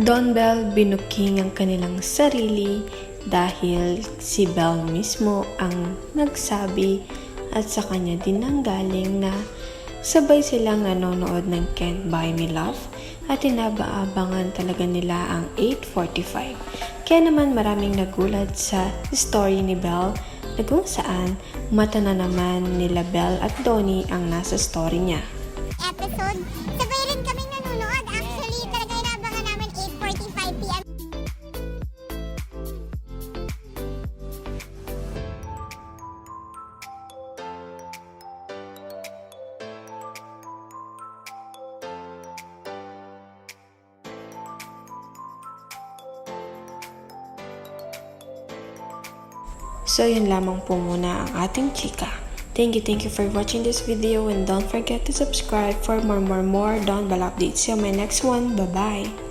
Don Bell binuking ang kanilang sarili dahil si Bell mismo ang nagsabi at sa kanya din nanggaling na sabay silang nanonood ng Can't Buy Me Love at inabaabangan talaga nila ang 8.45. Kaya naman maraming nagulat sa story ni Bell na kung saan mata na naman nila Bell at Donnie ang nasa story niya. episode. Sabay rin So yun lamang po muna ang ating chika. Thank you, thank you for watching this video and don't forget to subscribe for more, more, more Don Bell updates. See you on my next one. Bye-bye!